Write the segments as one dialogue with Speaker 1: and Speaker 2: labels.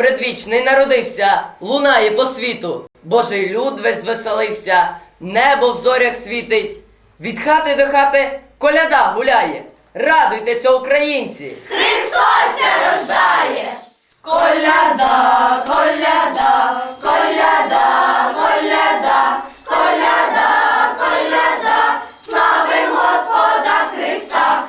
Speaker 1: предвічний народився, лунає по світу. Божий люд весь звеселився, небо в зорях світить. Від хати до хати коляда гуляє. Радуйтеся, українці!
Speaker 2: Христос рождає! Коляда, коляда, коляда, коляда, коляда, коляда, славим Господа Христа,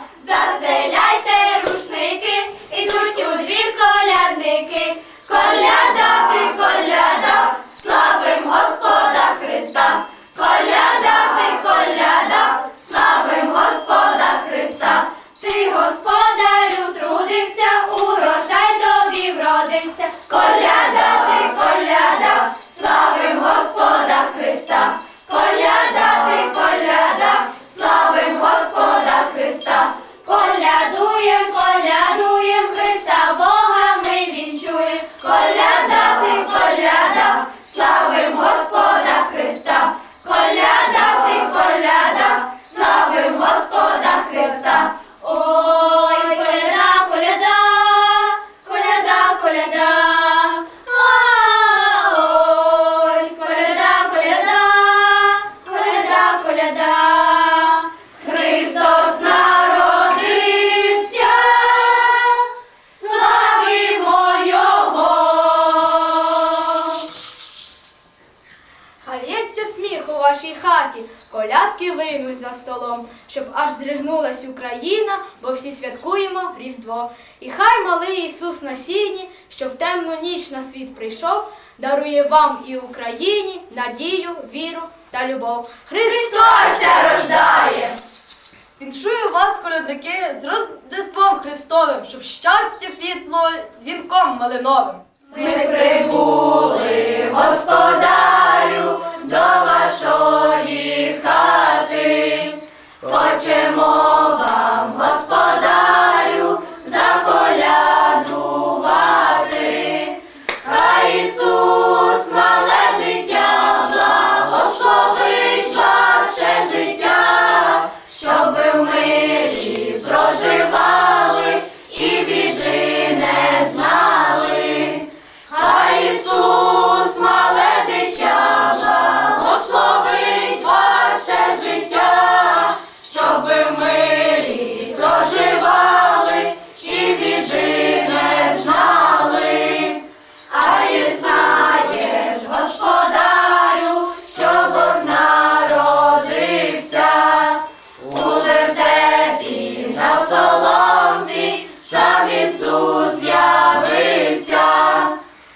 Speaker 2: ти господарю трудився, урожай тобі вродився, коляда, ти коляда, Господа Христа, коляда, ти славим Господа Христа, колядуєм, колядуєм, Христа Бога ми вінчуєм, коляда, ти коляда, славим Господа Христа, коляда, ти славим Господа Христа.
Speaker 3: Колядки за столом, щоб аж здригнулась Україна, бо всі святкуємо Різдво. І хай малий Ісус на сіні, що в темну ніч на світ прийшов, дарує вам і Україні надію, віру та любов.
Speaker 2: Христос рождає.
Speaker 4: Віншую вас, колядники, з Рождеством Христовим, щоб щастя квітло вінком малиновим.
Speaker 2: Ми прибули, господарю, до вашої. Хочемо вам, господарю,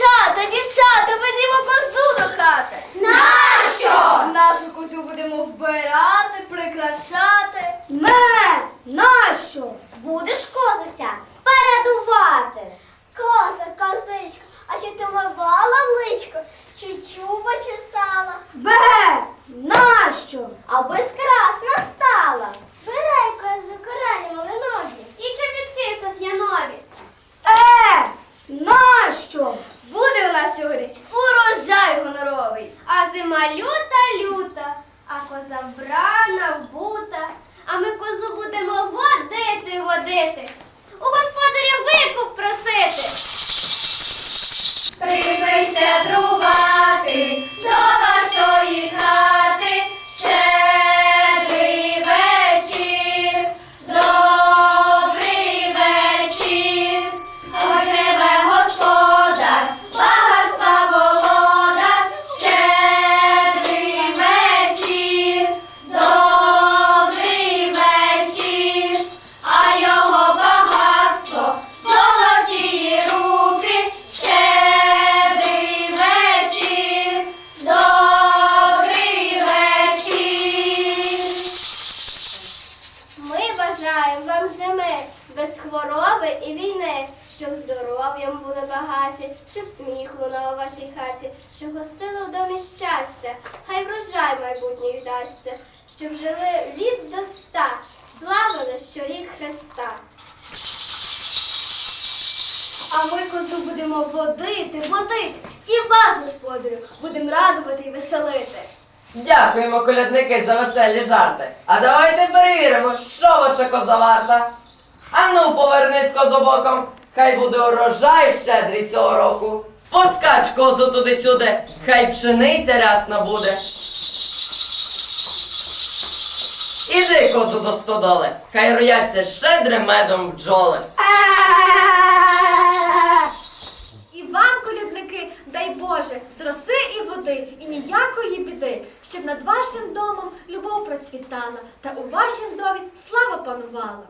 Speaker 3: Дівчата, дівчата, ведімо козу до хати.
Speaker 2: Нащо?
Speaker 3: Нашу козу будемо вбирати, прикрашати. Ме, нащо?
Speaker 5: Будеш козуся передувати. Коза, козичко, а чи ти мивала личко, чи чуба чесала?
Speaker 3: Бе, нащо?
Speaker 5: Аби скрасна стала. Бирай козу коралі малинові і чобітки соф'янові.
Speaker 3: Е, нащо? Буде у нас цьогоріч урожай гоноровий.
Speaker 5: А зима люта люта, а коза вбрана, вбута, а ми козу будемо водити, водити. У господаря викуп просити. Сміх лунав у вашій хаті, щоб гостили в домі щастя, хай врожай майбутній вдасться, щоб жили літ до ста, славили щорік Христа. А ми козу будемо водити, водити, і вас, господарю, будемо радувати і веселити.
Speaker 1: Дякуємо, колядники, за веселі жарти. А давайте перевіримо, що ваша коза варта. Ану, повернись козобоком, хай буде урожай щедрий цього року. Поскач козу туди-сюди, хай пшениця рясна буде. Іди, козу до стодоли, хай рояться щедрим медом бджоли.
Speaker 6: І вам, колядники, дай Боже, з роси і води, і ніякої біди, щоб над вашим домом любов процвітала, та у вашім домі слава панувала.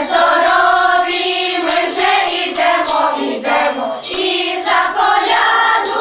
Speaker 2: Здорові, ми вже йдемо, йдемо. І за коляду